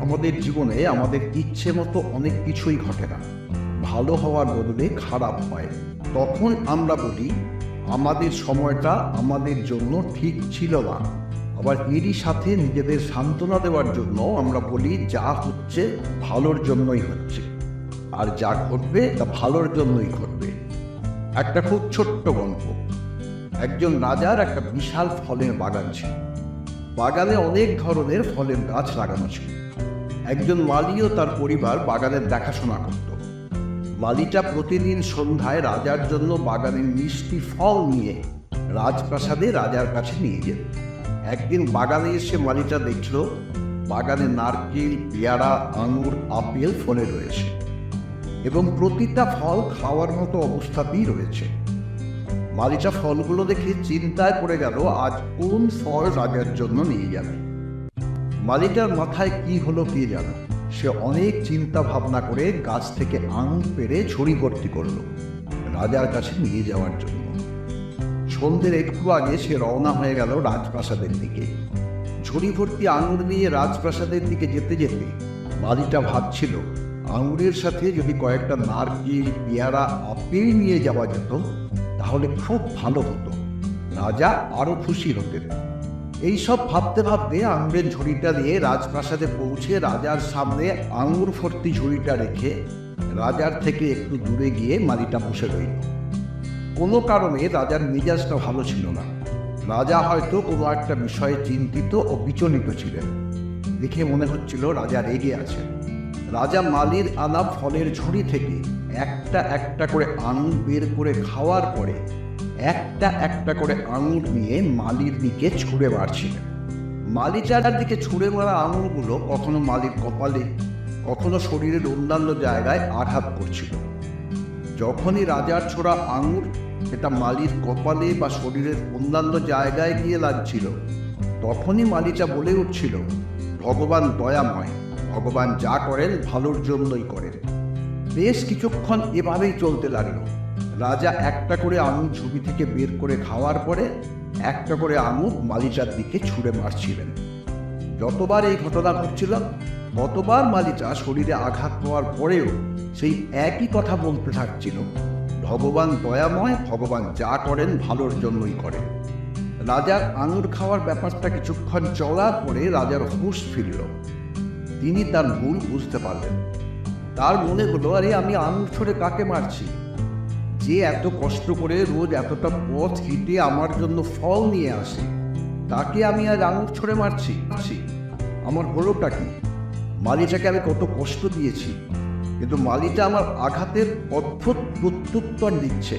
আমাদের জীবনে আমাদের ইচ্ছে মতো অনেক কিছুই ঘটে না। ভালো হওয়ার বদলে খারাপ হয়। তখন আমরা বলি, আমাদের সময়টা আমাদের জন্য ঠিক ছিল না। আবার এরই সাথে নিজেদের সান্ত্বনা দেওয়ার জন্য আমরা বলি, যা হচ্ছে ভালোর জন্যই হচ্ছে। আর যা ঘটবে, তা ভালোর জন্যই ঘটবে। একটা খুব ছোট্ট গল্প। একজন রাজার একটা বিশাল ফলের বাগান ছিল। বাগানে অনেক ধরনের ফলের গাছ লাগানো ছিল। একজন মালি ও তার পরিবার বাগানের দেখাশোনা করত। মালিটা প্রতিদিন সন্ধ্যায় রাজার জন্য বাগানের মিষ্টি ফল নিয়ে রাজপ্রাসাদে রাজার কাছে নিয়ে যেত। একদিন বাগানে এসে মালিটা দেখল, বাগানে নারকেল, পেয়ারা, আঙুর, আপেল ফলে রয়েছে এবং প্রতিটা ফল খাওয়ার মতো অবস্থাতেই রয়েছে। মালিটা ফলগুলো দেখে চিন্তায় পড়ে গেল, আজ কোন ফল রাজার জন্য নিয়ে যাবে। মালিটার মাথায় কি হলো কে জানে? সে অনেক চিন্তা ভাবনা করে গাছ থেকে আঙুর পেরে ছড়ি ভর্তি করল, রাজার কাছে নিয়ে যাওয়ার জন্য। সন্ধ্যের একটু আগে সে রওনা হয়ে গেল রাজপ্রাসাদের দিকে। ঝুড়ি ভর্তি আঙুর নিয়ে রাজপ্রাসাদের দিকে যেতে যেতে মালিটা ভাবছিল, আঙুরের সাথে যদি কয়েকটা নারকেল, পেয়ারা আপেল নিয়ে যাওয়া যেত, তাহলে খুব ভালো হতো। রাজা আরও খুশি হতেন। এইসব ভাবতে ভাবতে আঙুরের ঝুড়িটা নিয়ে রাজপ্রাসাদে পৌঁছে রাজার সামনে আঙুর ভর্তি ঝুড়িটা রেখে রাজার থেকে একটু দূরে গিয়ে মালিটা বসে রইল। কোনো কারণে রাজার মেজাজটা ভালো ছিল না। রাজা হয়তো কোনো একটা বিষয়ে চিন্তিত ও বিচলিত ছিলেন। দেখে মনে হচ্ছিল রাজা রেগে আছেন। রাজা মালির আনা ফলের ঝুড়ি থেকে একটা একটা করে আঙুর বের করে খাওয়ার পরে একটা একটা করে আঙুর নিয়ে মালির দিকে ছুঁড়ে মারছিলেন মালিটার দিকে ছুঁড়ে মারা আঙুরগুলো কখনো মালির কপালে, কখনো শরীরের অন্যান্য জায়গায় আঘাত করছিল। যখনই রাজার ছোড়া আঙুর এটা মালির কপালে বা শরীরের অন্যান্য জায়গায় গিয়ে লাগছিল, তখনই মালিটা বলে উঠছিল, ভগবান দয়াময়, ভগবান যা করেন ভালোর জন্যই করেন। বেশ কিছুক্ষণ এভাবেই চলতে লাগল। রাজা একটা করে আঙুর ঝুড়ি থেকে বের করে খাওয়ার পরে একটা করে আঙুর মালিটার দিকে ছুঁড়ে মারছিলেন। যতবার এই ঘটনা ঘটছিল, ততবার মালিটা শরীরে আঘাত পাওয়ার পরেও সেই একই কথা বলতে থাকছিল। ভগবান দয়াময়, ভগবান যা করেন ভালোর জন্যই করেন। রাজার আঙুর খাওয়ার ব্যাপারটা কিছুক্ষণ চলার পরে রাজার হুঁশ ফিরল। তিনি তার ভুল বুঝতে পারলেন। তার মনে হলো, আরে, আমি আঙুর ছড়ে কাকে মারছি? যে এত কষ্ট করে রোজ এতটা পথ হেঁটে আমার জন্য ফল নিয়ে আসে, তাকে আমি আজ আঙুর ছড়ে মারছি। আমার হলোটা কি মালিটাকে আমি কত কষ্ট দিয়েছি, কিন্তু মালিটা আমার আঘাতের অদ্ভুত প্রত্যুত্তর দিচ্ছে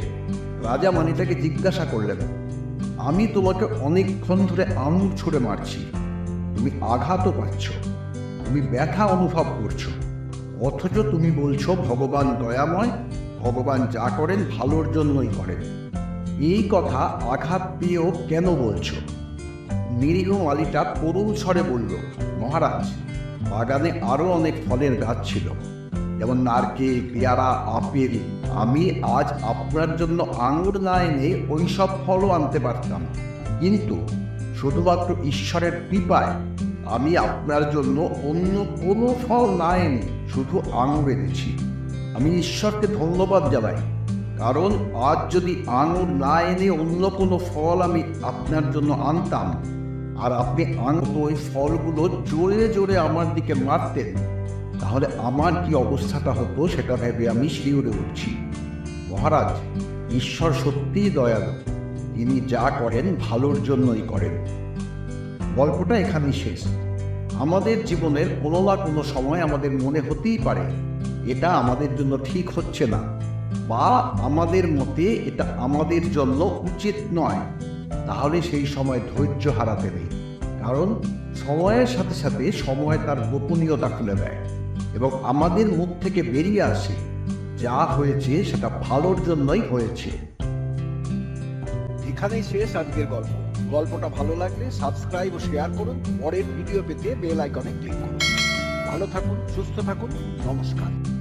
রাজা মানিটাকে জিজ্ঞাসা করলেন, আমি তোমাকে অনেকক্ষণ ধরে আঙুর ছড়ে মারছি, তুমি আঘাতও পাচ্ছ, তুমি ব্যথা অনুভব করছ, অথচ তুমি বলছো ভগবান দয়াময় ভগবান যা করেন ভালোর জন্যই করেন। এই কথা আঘাত পেয়েও কেন বলছো? নিরীহ মালিটা করুণ স্বরে বলল, মহারাজ, বাগানে আরও অনেক ফলের গাছ ছিল। যেমন নারকেল, পেয়ারা, আপেল। আমি আজ আপনার জন্য আঙুর না এনে ওই সব ফলও আনতে পারতাম। কিন্তু শুধুমাত্র ঈশ্বরের কৃপায় আমি আপনার জন্য অন্য কোনো ফল না এনে শুধু আঙুর এনেছি। আমি ঈশ্বরকে ধন্যবাদ জানাই। কারণ আজ যদি আঙুর না এনে অন্য কোনো ফল আমি আপনার জন্য আনতাম, আর আপনি আনত ওই ফলগুলো জোরে জোরে আমার দিকে মারতেন, তাহলে আমার কি অবস্থাটা হতো সেটা ভেবে আমি শিউরে উঠছি। মহারাজ, ঈশ্বর সত্যিই দয়ালু। তিনি যা করেন ভালোর জন্যই করেন। গল্পটা এখানেই শেষ। আমাদের জীবনের কোনো না কোনো সময় আমাদের মনে হতেই পারে এটা আমাদের জন্য ঠিক হচ্ছে না। বা আমাদের মতে এটা আমাদের জন্য উচিত নয়। তাহলে সেই সময় ধৈর্য হারাতে নেই। কারণ সময়ের সাথে সাথে সময় তার গোপনীয়তা খুলে দেয় এবং আমাদের মুখ থেকে বেরিয়ে আসে যা হয়েছে সেটা ভালোর জন্যই হয়েছে। এখানেই শেষ আজকের গল্প। গল্পটা ভালো লাগলে সাবস্ক্রাইব ও শেয়ার করুন। পরের ভিডিও পেতে বেল আইকনে ক্লিক করুন। ভালো থাকুন, সুস্থ থাকুন। নমস্কার।